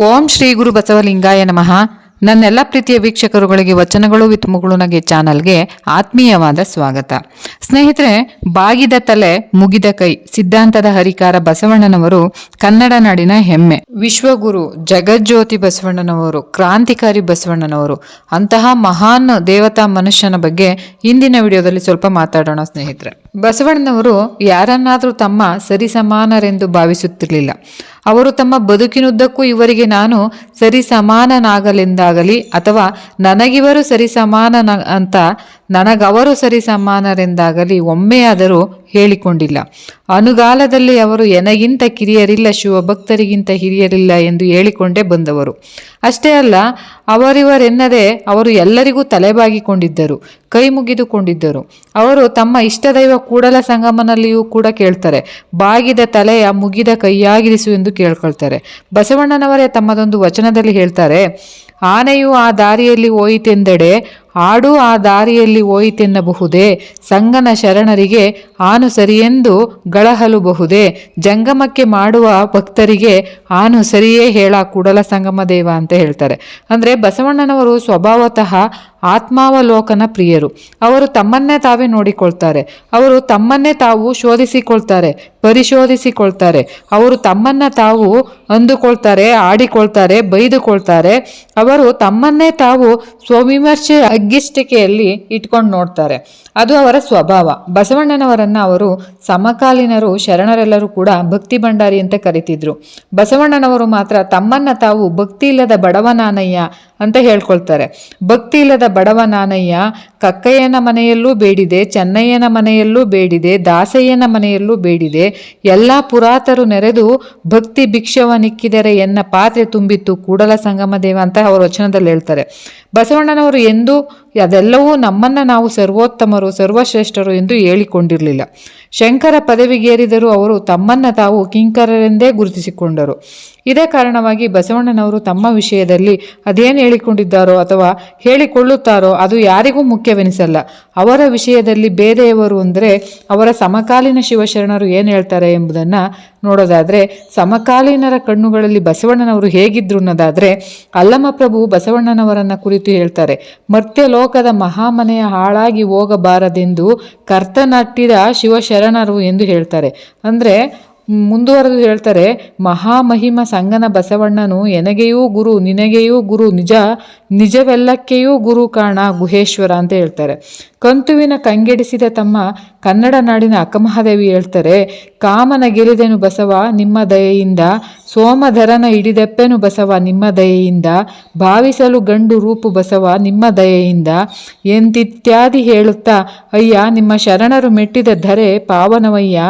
ಓಂ ಶ್ರೀ ಗುರು ಬಸವಲಿಂಗಾಯ ನಮಃ. ನನ್ನೆಲ್ಲ ಪ್ರೀತಿಯ ವೀಕ್ಷಕರುಗಳಿಗೆ, ವಚನಗಳು ವಿತ್ ಮುಗುಳುನಗೆ ಚಾನಲ್ಗೆ ಆತ್ಮೀಯವಾದ ಸ್ವಾಗತ. ಸ್ನೇಹಿತರೆ, ಬಾಗಿದ ತಲೆ, ಮುಗಿದ ಕೈ, ಸಿದ್ಧಾಂತದ ಹರಿಕಾರ ಬಸವಣ್ಣನವರು ಕನ್ನಡ ನಾಡಿನ ಹೆಮ್ಮೆ. ವಿಶ್ವಗುರು ಜಗಜ್ಯೋತಿ ಬಸವಣ್ಣನವರು, ಕ್ರಾಂತಿಕಾರಿ ಬಸವಣ್ಣನವರು, ಅಂತಹ ಮಹಾನ್ ದೇವತಾ ಮನುಷ್ಯನ ಬಗ್ಗೆ ಇಂದಿನ ವಿಡಿಯೋದಲ್ಲಿ ಸ್ವಲ್ಪ ಮಾತಾಡೋಣ ಸ್ನೇಹಿತರೆ. ಬಸವಣ್ಣನವರು ಯಾರನ್ನಾದರೂ ತಮ್ಮ ಸರಿಸಮಾನರೆಂದು ಭಾವಿಸುತ್ತಿರಲಿಲ್ಲ. ಅವರು ತಮ್ಮ ಬದುಕಿನುದ್ದಕ್ಕೂ ಇವರಿಗೆ ನಾನು ಸರಿಸಮಾನನಾಗಲೆಂದಾಗಲಿ ಅಥವಾ ನನಗಿವರು ಸರಿಸಮಾನ ಅಂತ ನನಗವರು ಸರಿ ಸಮಾನರೆಂದಾಗಲಿ ಒಮ್ಮೆಯಾದರೂ ಹೇಳಿಕೊಂಡಿಲ್ಲ. ಅನುಗಾಲದಲ್ಲಿ ಅವರು ಎನಗಿಂತ ಕಿರಿಯರಿಲ್ಲ, ಶಿವಭಕ್ತರಿಗಿಂತ ಹಿರಿಯರಿಲ್ಲ ಎಂದು ಹೇಳಿಕೊಂಡೇ ಬಂದವರು. ಅಷ್ಟೇ ಅಲ್ಲ, ಅವರಿವರೆನ್ನದೆ ಅವರು ಎಲ್ಲರಿಗೂ ತಲೆಬಾಗಿಕೊಂಡಿದ್ದರು ಕೈ ಮುಗಿದುಕೊಂಡಿದ್ದರು ಅವರು ತಮ್ಮ ಇಷ್ಟದೈವ ಕೂಡಲ ಸಂಗಮನಲ್ಲಿಯೂ ಕೂಡ ಕೇಳ್ತಾರೆ, ಬಾಗಿದ ತಲೆಯ ಮುಗಿದ ಕೈಯಾಗಿರಿಸು ಎಂದು ಕೇಳ್ಕೊಳ್ತಾರೆ. ಬಸವಣ್ಣನವರೇ ತಮ್ಮದೊಂದು ವಚನದಲ್ಲಿ ಹೇಳ್ತಾರೆ, ಆನೆಯು ಆ ದಾರಿಯಲ್ಲಿ ಹೋಯಿತೆಂದೆಡೆ ಆಡು ಆ ದಾರಿಯಲ್ಲಿ ಹೋಯಿತೆನ್ನಬಹುದೇ ಸಂಗನ ಶರಣರಿಗೆ ಆನು ಸರಿಯೆಂದು ಗಳಹಲುಬಹುದೇ? ಜಂಗಮಕ್ಕೆ ಮಾಡುವ ಭಕ್ತರಿಗೆ ಆನು ಸರಿಯೇ ಹೇಳ ಕೂಡಲ ಸಂಗಮ ದೇವ ಅಂತ ಹೇಳ್ತಾರೆ. ಅಂದರೆ ಬಸವಣ್ಣನವರು ಸ್ವಭಾವತಃ ಆತ್ಮಾವಲೋಕನ ಪ್ರಿಯರು. ಅವರು ತಮ್ಮನ್ನೇ ತಾವೇ ನೋಡಿಕೊಳ್ತಾರೆ. ಅವರು ತಮ್ಮನ್ನೇ ತಾವು ಶೋಧಿಸಿಕೊಳ್ತಾರೆ, ಪರಿಶೋಧಿಸಿಕೊಳ್ತಾರೆ. ಅವರು ತಮ್ಮನ್ನ ತಾವು ಅಂದುಕೊಳ್ತಾರೆ, ಆಡಿಕೊಳ್ತಾರೆ, ಬೈದುಕೊಳ್ತಾರೆ. ಅವರು ತಮ್ಮನ್ನೇ ತಾವು ಸ್ವವಿಮರ್ಶೆ ಅಗ್ಗಿಷ್ಟಿಕೆಯಲ್ಲಿ ಇಟ್ಕೊಂಡು ನೋಡ್ತಾರೆ. ಅದು ಅವರ ಸ್ವಭಾವ. ಬಸವಣ್ಣನವರನ್ನ ಅವರು ಸಮಕಾಲೀನರು, ಶರಣರೆಲ್ಲರೂ ಕೂಡ ಭಕ್ತಿ ಭಂಡಾರಿ ಅಂತ ಕರಿತಿದ್ರು. ಬಸವಣ್ಣನವರು ಮಾತ್ರ ತಮ್ಮನ್ನ ತಾವು ಭಕ್ತಿ ಇಲ್ಲದ ಬಡವನಾನಯ್ಯ ಅಂತ ಹೇಳ್ಕೊಳ್ತಾರೆ. ಭಕ್ತಿ ಇಲ್ಲದ ಬಡವನಾನಯ್ಯ ಕಕ್ಕಯ್ಯನ ಮನೆಯಲ್ಲೂ ಬೇಡಿದೆ, ಚೆನ್ನಯ್ಯನ ಮನೆಯಲ್ಲೂ ಬೇಡಿದೆ, ದಾಸಯ್ಯನ ಮನೆಯಲ್ಲೂ ಬೇಡಿದೆ. ಎಲ್ಲ ಪುರಾತರು ನೆರೆದು ಭಕ್ತಿ ಭಿಕ್ಷವನಿಕ್ಕಿದರೆ ಎನ್ನ ಪಾತ್ರೆ ತುಂಬಿತ್ತು ಕೂಡಲ ಸಂಗಮ ದೇವ ಅಂತ ಅವರು ವಚನದಲ್ಲಿ ಹೇಳ್ತಾರೆ. ಬಸವಣ್ಣನವರು ಎಂದೂ ಅದೆಲ್ಲವೂ ನಮ್ಮನ್ನು ನಾವು ಸರ್ವೋತ್ತಮರು, ಸರ್ವಶ್ರೇಷ್ಠರು ಎಂದು ಹೇಳಿಕೊಂಡಿರಲಿಲ್ಲ. ಶಂಕರ ಪದವಿಗೇರಿದರೂ ಅವರು ತಮ್ಮನ್ನು ತಾವು ಕಿಂಕರರೆಂದೇ ಗುರುತಿಸಿಕೊಂಡರು. ಇದೇ ಕಾರಣವಾಗಿ ಬಸವಣ್ಣನವರು ತಮ್ಮ ವಿಷಯದಲ್ಲಿ ಅದೇನು ಹೇಳಿಕೊಂಡಿದ್ದಾರೋ ಅಥವಾ ಹೇಳಿಕೊಳ್ಳುತ್ತಾರೋ ಅದು ಯಾರಿಗೂ ಮುಖ್ಯವೆನಿಸಲ್ಲ. ಅವರ ವಿಷಯದಲ್ಲಿ ಬೇರೆಯವರು ಅಂದರೆ ಅವರ ಸಮಕಾಲೀನ ಶಿವಶರಣರು ಏನು ಹೇಳ್ತಾರೆ ಎಂಬುದನ್ನು ನೋಡೋದಾದರೆ, ಸಮಕಾಲೀನರ ಕಣ್ಣುಗಳಲ್ಲಿ ಬಸವಣ್ಣನವರು ಹೇಗಿದ್ರು ಅನ್ನೋದಾದರೆ ಅಲ್ಲಮಪ್ರಭು ಬಸವಣ್ಣನವರನ್ನ ಕುರಿತು ಹೇಳ್ತಾರೆ, ಮರ್ತ್ಯ ಲೋಕದ ಮಹಾಮನೆಯ ಹಾಳಾಗಿ ಹೋಗಬಾರದೆಂದು ಕರ್ತನಟ್ಟಿದ ಶಿವಶರಣರು ಎಂದು ಹೇಳ್ತಾರೆ. ಅಂದರೆ ಮುಂದುವರೆದು ಹೇಳ್ತಾರೆ, ಮಹಾಮಹಿಮ ಸಂಗನ ಬಸವಣ್ಣನು ಎನಗೆಯೂ ಗುರು, ನಿನಗೆಯೂ ಗುರು, ನಿಜ, ನಿಜವೆಲ್ಲಕ್ಕೆಯೂ ಗುರು ಕಾಣ ಗುಹೇಶ್ವರ ಅಂತ ಹೇಳ್ತಾರೆ. ಕಂತುವಿನ ಕಂಗೆಡಿಸಿದ ತಮ್ಮ ಕನ್ನಡ ನಾಡಿನ ಅಕ್ಕಮಹಾದೇವಿ ಹೇಳ್ತಾರೆ ಕಾಮನ ಗೆಲಿದೆನು ಬಸವ, ನಿಮ್ಮ ದಯೆಯಿಂದ. ಸೋಮಧರನ ಹಿಡಿದೆಪ್ಪೆನು ಬಸವ, ನಿಮ್ಮ ದಯೆಯಿಂದ. ಭಾವಿಸಲು ಗಂಡು ರೂಪು ಬಸವ, ನಿಮ್ಮ ದಯೆಯಿಂದ. ಎಂತಿತ್ಯಾದಿ ಹೇಳುತ್ತಾ, ಅಯ್ಯ, ನಿಮ್ಮ ಶರಣರು ಮೆಟ್ಟಿದ ಧರೆ ಪಾವನವಯ್ಯ.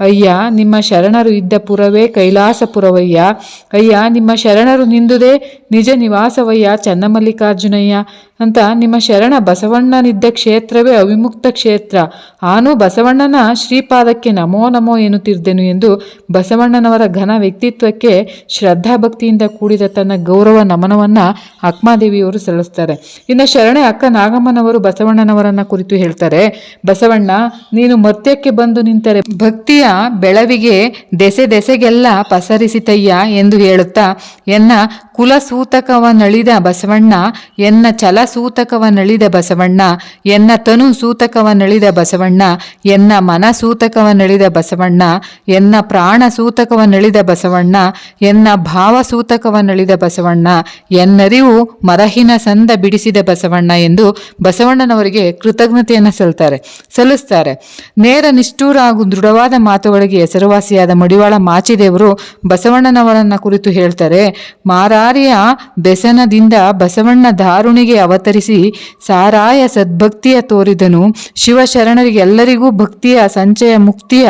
ಅಯ್ಯ, ನಿಮ್ಮ ಶರಣರು ಇದ್ದ ಪುರವೇ ಕೈಲಾಸಪುರವಯ್ಯ. ಅಯ್ಯ, ನಿಮ್ಮ ಶರಣರು ನಿಂದುದೇ ನಿಜ ನಿವಾಸವಯ್ಯ, ಚನ್ನಮಲ್ಲಿಕಾರ್ಜುನಯ್ಯ. ಅಂತ, ನಿಮ್ಮ ಶರಣ ಬಸವಣ್ಣನಿದ್ದ ಕ್ಷೇತ್ರವೇ ಅವಿಮುಕ್ತ ಕ್ಷೇತ್ರ. ಆನು ಬಸವಣ್ಣನ ಶ್ರೀಪಾದಕ್ಕೆ ನಮೋ ನಮೋ ಎನ್ನುತ್ತಿರ್ದೆನು ಎಂದು ಬಸವಣ್ಣನವರ ಘನ ವ್ಯಕ್ತಿತ್ವಕ್ಕೆ ಶ್ರದ್ಧಾಭಕ್ತಿಯಿಂದ ಕೂಡಿದ ತನ್ನ ಗೌರವ ನಮನವನ್ನ ಅಕ್ಮಾದೇವಿಯವರು ಸಲ್ಲಿಸ್ತಾರೆ ಇನ್ನು ಶರಣೆ ಅಕ್ಕ ನಾಗಮ್ಮನವರು ಬಸವಣ್ಣನವರನ್ನ ಕುರಿತು ಹೇಳ್ತಾರೆ, ಬಸವಣ್ಣ, ನೀನು ಮರ್ತ್ಯಕ್ಕೆ ಬಂದು ನಿಂತರೆ ಭಕ್ತಿಯ ಬೆಳವಿಗೆ ದೆಸೆ ದೆಸೆಗೆಲ್ಲ ಪಸರಿಸಿತಯ್ಯ ಎಂದು ಹೇಳುತ್ತಾ, ಎನ್ನ ಕುಲಸೂತಕವ ನಳಿದ ಬಸವಣ್ಣ, ಎನ್ನ ಛಲ ಸೂತಕವನಳಿದ ಬಸವಣ್ಣ, ಎನ್ನ ತನು ಸೂತಕವನಳಿದ ಬಸವಣ್ಣ, ಎನ್ನ ಮನ ಸೂತಕವನಳಿದ ಬಸವಣ್ಣ ಎನ್ನ ಪ್ರಾಣ ಸೂತಕವನ್ನಳಿದ ಬಸವಣ್ಣ, ಎನ್ನ ಭಾವ ಸೂತಕವನ್ನಳಿದ ಬಸವಣ್ಣ, ಎನ್ನರಿವು ಮರಹಿನ ಸಂದ ಬಿಡಿಸಿದ ಬಸವಣ್ಣ ಎಂದು ಬಸವಣ್ಣನವರಿಗೆ ಕೃತಜ್ಞತೆಯನ್ನು ಸಲ್ತಾರೆ ಸಲ್ಲಿಸ್ತಾರೆ. ನೇರ ನಿಷ್ಠೂರ ಹಾಗೂ ದೃಢವಾದ ಮಾತುಗಳಿಗೆ ಹೆಸರುವಾಸಿಯಾದ ಮಡಿವಾಳ ಮಾಚಿದೇವರು ಬಸವಣ್ಣನವರನ್ನ ಕುರಿತು ಹೇಳ್ತಾರೆ, ಮಾರಾರಿಯ ಬೆಸನದಿಂದ ಬಸವಣ್ಣ ದಾರುಣಿಗೆ ಅವತರಿಸಿ ಸಾರಾಯ ಸದ್ಭಕ್ತಿಯ ತೋರಿದನು. ಶಿವಶರಣರಿಗೆ ಎಲ್ಲರಿಗೂ ಭಕ್ತಿಯ ಸಂಚಯ ಮುಕ್ತಿಯ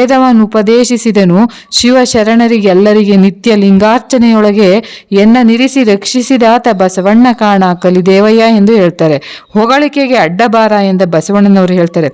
ಭೇದವನ್ನು ಉಪದೇಶಿಸಿದನು. ಶಿವಶರಣರಿಗೆಲ್ಲರಿಗೆ ನಿತ್ಯ ಲಿಂಗಾರ್ಚನೆಯೊಳಗೆ ಎನ್ನ ನಿರಿಸಿ ರಕ್ಷಿಸಿದಾತ ಬಸವಣ್ಣ ಕಾಣ ಕಲಿದೇವಯ್ಯ ಎಂದು ಹೇಳ್ತಾರೆ. ಹೊಗಳಿಕೆಗೆ ಅಡ್ಡಬಾರ ಎಂದ ಬಸವಣ್ಣನವರು ಹೇಳ್ತಾರೆ.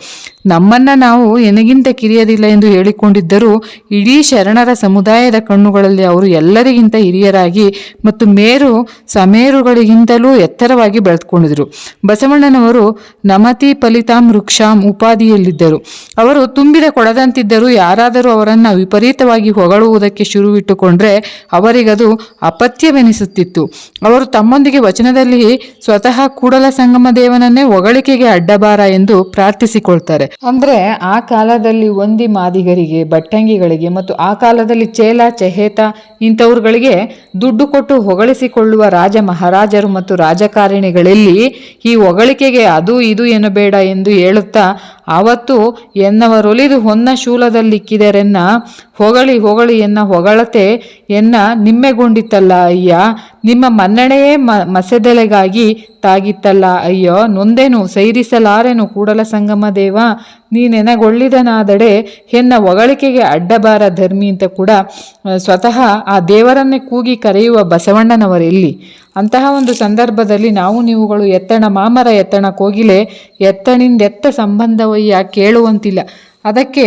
ನಮ್ಮನ್ನ ನಾವು ಎನಗಿಂತ ಕಿರಿಯರಿಲ್ಲ ಎಂದು ಹೇಳಿಕೊಂಡಿದ್ದರೂ ಇಡೀ ಶರಣರ ಸಮುದಾಯದ ಕಣ್ಣುಗಳಲ್ಲಿ ಅವರು ಎಲ್ಲರಿಗಿಂತ ಹಿರಿಯರಾಗಿ ಮತ್ತು ಮೇರು ಸಮೇರುಗಳಿಗಿಂತಲೂ ಎತ್ತರವಾಗಿ ಬೆಳೆದುಕೊಂಡಿದ್ರು ಬಸವಣ್ಣನವರು ನಮತಿ ಫಲಿತಾಂ ವೃಕ್ಷಾಂ ಉಪಾಧಿಯಲ್ಲಿದ್ದರು ಅವರು ತುಂಬಿದ ಕೊಡದಂತಿದ್ದರೂ ಯಾರಾದರೂ ಅವರನ್ನು ವಿಪರೀತವಾಗಿ ಹೊಗಳುವುದಕ್ಕೆ ಶುರುವಿಟ್ಟುಕೊಂಡ್ರೆ ಅವರಿಗದು ಅಪತ್ಯವೆನಿಸುತ್ತಿತ್ತು. ಅವರು ತಮ್ಮೊಂದಿಗೆ ವಚನದಲ್ಲಿ ಸ್ವತಃ ಕೂಡಲ ಸಂಗಮ ದೇವನನ್ನೇ ಹೊಗಳಿಕೆಗೆ ಅಡ್ಡಬಾರ ಎಂದು ಪ್ರಾರ್ಥಿಸಿಕೊಳ್ತಾರೆ. ಅಂದರೆ ಆ ಕಾಲದಲ್ಲಿ ಒಂದಿ ಮಾದಿಗರಿಗೆ, ಬಟ್ಟಂಗಿಗಳಿಗೆ ಮತ್ತು ಆ ಕಾಲದಲ್ಲಿ ಚೇಲ, ಚಹೇತ ಇಂಥವ್ರುಗಳಿಗೆ ದುಡ್ಡು ಕೊಟ್ಟು ಹೊಗಳಿಸಿಕೊಳ್ಳುವ ರಾಜ ಮಹಾರಾಜರು ಮತ್ತು ರಾಜಕಾರಣಿಗಳಲ್ಲಿ ಈ ಹೊಗಳಿಕೆಗೆ ಅದು, ಇದು ಏನು ಬೇಡ ಎಂದು ಹೇಳುತ್ತಾ ಆವತ್ತು ಎನ್ನವರೊಲಿದು ಹೊನ್ನ ಶೂಲದಲ್ಲಿಕ್ಕಿದರೆನ್ನ ಹೊಗಳಿ ಹೊಗಳಿ ಎನ್ನ ಹೊಗಳತೆ ಎನ್ನ ನಿಮ್ಮೆಗೊಂಡಿತ್ತಲ್ಲ ಅಯ್ಯ. ನಿಮ್ಮ ಮನ್ನಣೆಯೇ ಮ, ಮಸೆದೆಲೆಗಾಗಿ ತಾಗಿತ್ತಲ್ಲ ಅಯ್ಯೋ. ನೊಂದೇನು ಸೈರಿಸಲಾರೆನು ಕೂಡಲ ಸಂಗಮ ದೇವ. ನೀನೆನಗೊಳ್ಳಿದನಾದಡೆ ಎನ್ನ ಹೊಗಳಿಕೆಗೆ ಅಡ್ಡಬಾರ ಧರ್ಮಿ ಅಂತ ಕೂಡ ಸ್ವತಃ ಆ ದೇವರನ್ನೇ ಕೂಗಿ ಕರೆಯುವ ಬಸವಣ್ಣನವರೆಲ್ಲಿ. ಅಂತಹ ಒಂದು ಸಂದರ್ಭದಲ್ಲಿ ನಾವು ನೀವುಗಳು ಎತ್ತಣ ಮಾಮರ ಎತ್ತಣ ಕೋಗಿಲೆ, ಎತ್ತಣಿಂದೆತ್ತ ಸಂಬಂಧವಯ್ಯ ಕೇಳುವಂತಿಲ್ಲ. ಅದಕ್ಕೆ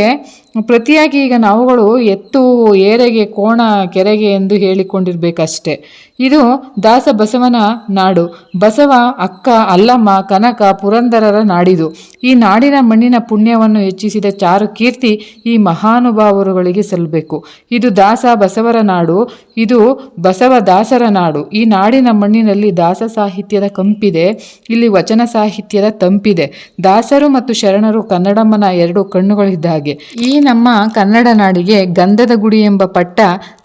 ಪ್ರತಿಯಾಗಿ ಈಗ ನಾವುಗಳು ಎತ್ತು, ಏರೆಗೆ, ಕೋಣ, ಕೆರೆಗೆ ಎಂದು ಹೇಳಿಕೊಂಡಿರ್ಬೇಕಷ್ಟೆ. ಇದು ದಾಸ ಬಸವನ ನಾಡು. ಬಸವ, ಅಕ್ಕ, ಅಲ್ಲಮ್ಮ, ಕನಕ, ಪುರಂದರರ ನಾಡಿದು. ಈ ನಾಡಿನ ಮಣ್ಣಿನ ಪುಣ್ಯವನ್ನು ಹೆಚ್ಚಿಸಿದ ಚಾರು ಕೀರ್ತಿ ಈ ಮಹಾನುಭಾವರುಗಳಿಗೆ ಸಲ್ಲಬೇಕು. ಇದು ದಾಸ ಬಸವರ ನಾಡು. ಇದು ಬಸವ ದಾಸರ ನಾಡು. ಈ ನಾಡಿನ ಮಣ್ಣಿನಲ್ಲಿ ದಾಸ ಸಾಹಿತ್ಯದ ಕಂಪಿದೆ. ಇಲ್ಲಿ ವಚನ ಸಾಹಿತ್ಯದ ತಂಪಿದೆ. ದಾಸರು ಮತ್ತು ಶರಣರು ಕನ್ನಡಮ್ಮನ ಎರಡು ಕಣ್ಣುಗಳಿದ್ದ ಹಾಗೆ ಈ ನಮ್ಮ ಕನ್ನಡ ನಾಡಿಗೆ ಗಂಧದ ಗುಡಿ ಎಂಬ ಪಟ್ಟ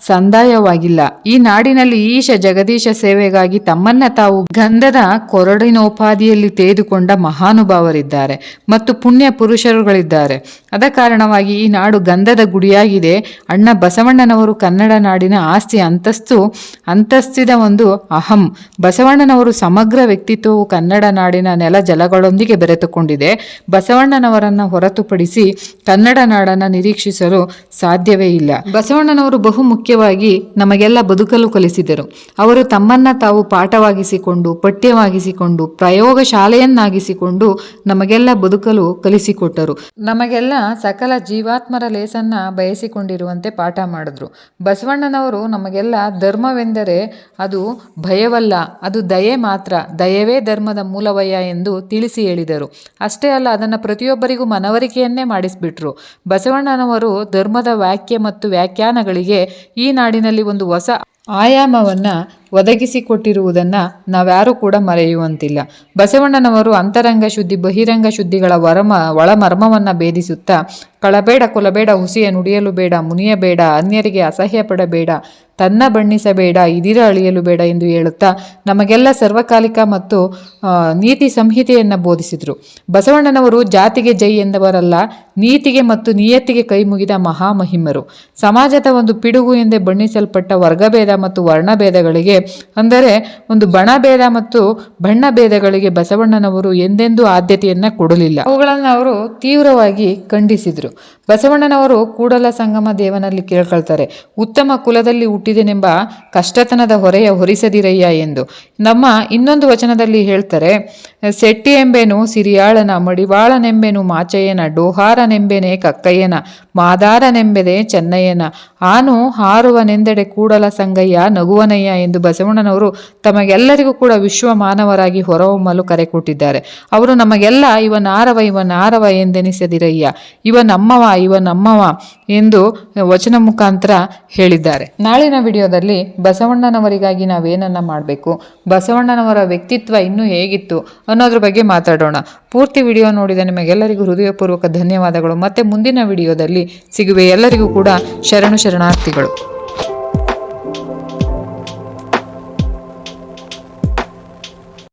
ಸಂದಾಯವಾಗಿಲ್ಲ. ಈ ನಾಡಿನಲ್ಲಿ ಈಶ ಜಗದೀಶ ಸೇವೆಗಾಗಿ ತಮ್ಮನ್ನ ತಾವು ಗಂಧದ ಕೊರಡಿನೋಪಾದಿಯಲ್ಲಿ ತೆಗೆದುಕೊಂಡ ಮಹಾನುಭಾವರಿದ್ದಾರೆ ಮತ್ತು ಪುಣ್ಯ ಪುರುಷರುಗಳಿದ್ದಾರೆ. ಅದ ಕಾರಣವಾಗಿ ಈ ನಾಡು ಗಂಧದ ಗುಡಿಯಾಗಿದೆ. ಅಣ್ಣ ಬಸವಣ್ಣನವರು ಕನ್ನಡ ನಾಡಿನ ಆಸ್ತಿ ಅಂತಸ್ತು, ಅಂತಸ್ತಿದ ಒಂದು ಅಹಂ. ಬಸವಣ್ಣನವರು ಸಮಗ್ರ ವ್ಯಕ್ತಿತ್ವವು ಕನ್ನಡ ನಾಡಿನ ನೆಲ ಜಲಗಳೊಂದಿಗೆ ಬೆರೆತುಕೊಂಡಿದೆ. ಬಸವಣ್ಣನವರನ್ನ ಹೊರತುಪಡಿಸಿ ಕನ್ನಡ ನಾಡನ್ನ ನಿರೀಕ್ಷಿಸಲು ಸಾಧ್ಯವೇ ಇಲ್ಲ. ಬಸವಣ್ಣನವರು ಬಹು ಮುಖ್ಯವಾಗಿ ನಮಗೆಲ್ಲ ಬದುಕಲು ಕಲಿಸಿದರು. ಅವರು ತಮ್ಮನ್ನ ತಾವು ಪಾಠವಾಗಿಸಿಕೊಂಡು, ಪಠ್ಯವಾಗಿಸಿಕೊಂಡು ಪ್ರಯೋಗ ಶಾಲೆಯನ್ನಾಗಿಸಿಕೊಂಡು ನಮಗೆಲ್ಲ ಬದುಕಲು ಕಲಿಸಿಕೊಟ್ಟರು. ನಮಗೆಲ್ಲ ಸಕಲ ಜೀವಾತ್ಮರ ಲೇಸನ್ನ ಬಯಸಿಕೊಂಡಿರುವಂತೆ ಪಾಠ ಮಾಡಿದ್ರು. ಬಸವಣ್ಣನವರು ನಮಗೆಲ್ಲ ಧರ್ಮವೆಂದರೆ ಅದು ಭಯವಲ್ಲ, ಅದು ದಯೆ ಮಾತ್ರ, ದಯವೇ ಧರ್ಮದ ಮೂಲವಯ ಎಂದು ತಿಳಿಸಿ ಹೇಳಿದರು. ಅಷ್ಟೇ ಅಲ್ಲ, ಅದನ್ನು ಪ್ರತಿಯೊಬ್ಬರಿಗೂ ಮನವರಿಕೆಯನ್ನೇ ಮಾಡಿಸ್ಬಿಟ್ರು. ಬಸವಣ್ಣನವರು ಧರ್ಮದ ವ್ಯಾಖ್ಯೆ ಮತ್ತು ವ್ಯಾಖ್ಯಾನಗಳಿಗೆ ಈ ನಾಡಿನಲ್ಲಿ ಒಂದು ಹೊಸ ಆಯಾಮವನ್ನ ಒದಗಿಸಿಕೊಟ್ಟಿರುವುದನ್ನು ನಾವ್ಯಾರೂ ಕೂಡ ಮರೆಯುವಂತಿಲ್ಲ. ಬಸವಣ್ಣನವರು ಅಂತರಂಗ ಶುದ್ಧಿ, ಬಹಿರಂಗ ಶುದ್ಧಿಗಳ ವರಮ, ಒಳಮರ್ಮವನ್ನು ಭೇದಿಸುತ್ತಾ, ಕಳಬೇಡ, ಕೊಲಬೇಡ, ಹುಸಿಯ ನುಡಿಯಲು ಬೇಡ ಮುನಿಯಬೇಡ ಅನ್ಯರಿಗೆ ಅಸಹ್ಯ ಪಡಬೇಡ, ತನ್ನ ಬಣ್ಣಿಸಬೇಡ, ಇದಿರ ಅಳಿಯಲು ಬೇಡ ಎಂದು ಹೇಳುತ್ತಾ, ನಮಗೆಲ್ಲ ಸರ್ವಕಾಲಿಕ ಮತ್ತು ನೀತಿ ಸಂಹಿತೆಯನ್ನು ಬೋಧಿಸಿದರು. ಬಸವಣ್ಣನವರು ಜಾತಿಗೆ ಜೈ ಎಂದವರಲ್ಲ, ನೀತಿಗೆ ಮತ್ತು ನಿಯತ್ತಿಗೆ ಕೈ ಮುಗಿದ ಮಹಾಮಹಿಮರು. ಸಮಾಜದ ಒಂದು ಪಿಡುಗು ಎಂದೇ ಬಣ್ಣಿಸಲ್ಪಟ್ಟ ವರ್ಗಭೇದ ಮತ್ತು ವರ್ಣಭೇದಗಳಿಗೆ ಅಂದರೆ ಒಂದು ಬಣಭೇದ ಮತ್ತು ಬಣ್ಣ ಭೇದಗಳಿಗೆ ಬಸವಣ್ಣನವರು ಎಂದೆಂದೂ ಆದ್ಯತೆಯನ್ನ ಕೊಡಲಿಲ್ಲ. ಅವುಗಳನ್ನು ಅವರು ತೀವ್ರವಾಗಿ ಖಂಡಿಸಿದರು. ಬಸವಣ್ಣನವರು ಕೂಡಲ ಸಂಗಮ ದೇವನಲ್ಲಿ ಕೇಳ್ಕೊಳ್ತಾರೆ, ಉತ್ತಮ ಕುಲದಲ್ಲಿ ಹುಟ್ಟಿದೆನೆಂಬ ಕಷ್ಟತನದ ಹೊರೆಯ ಹೊರಿಸದಿರಯ್ಯ ಎಂದು. ನಮ್ಮ ಇನ್ನೊಂದು ವಚನದಲ್ಲಿ ಹೇಳ್ತಾರೆ ಸೆಟ್ಟಿ ಎಂಬೆನು ಸಿರಿಯಾಳನ, ಮಡಿವಾಳನೆಂಬೆನು ಮಾಚಯ್ಯನ, ಡೋಹಾರನೆಂಬೆನೆ ಕಕ್ಕಯ್ಯನ ಮಾದಾರನೆಂಬೆದೆ ಚೆನ್ನಯ್ಯನ, ಆನು ಹಾರುವನೆಂದೆಡೆ ಕೂಡಲ ಸಂಗಯ್ಯ ನಗುವನಯ್ಯ ಎಂದು ಬಸವಣ್ಣನವರು ತಮಗೆಲ್ಲರಿಗೂ ಕೂಡ ವಿಶ್ವ ಮಾನವರಾಗಿ ಹೊರಹೊಮ್ಮಲು ಕರೆ ಕೊಟ್ಟಿದ್ದಾರೆ. ಅವರು ನಮಗೆಲ್ಲ ಇವ ನಾರವ ಇವ ನಾರವ ಎಂದೆನಿಸದಿರಯ್ಯ. ಇವ ನಮ್ಮವ ಇವ ನಮ್ಮವ ಎಂದು ವಚನ ಮುಖಾಂತರ ಹೇಳಿದ್ದಾರೆ. ನಾಳಿನ ವಿಡಿಯೋದಲ್ಲಿ ಬಸವಣ್ಣನವರಿಗಾಗಿ ನಾವೇನನ್ನ ಮಾಡಬೇಕು? ಬಸವಣ್ಣನವರ ವ್ಯಕ್ತಿತ್ವ ಇನ್ನೂ ಹೇಗಿತ್ತು ಅನ್ನೋದ್ರ ಬಗ್ಗೆ ಮಾತಾಡೋಣ. ಪೂರ್ತಿ ವಿಡಿಯೋ ನೋಡಿದ ನಿಮಗೆಲ್ಲರಿಗೂ ಹೃದಯಪೂರ್ವಕ ಧನ್ಯವಾದಗಳು. ಮತ್ತೆ ಮುಂದಿನ ವಿಡಿಯೋದಲ್ಲಿ ಸಿಗುವೆ ಎಲ್ಲರಿಗೂ ಕೂಡ ಶರಣು ಶರಣಾರ್ಥಿಗಳು.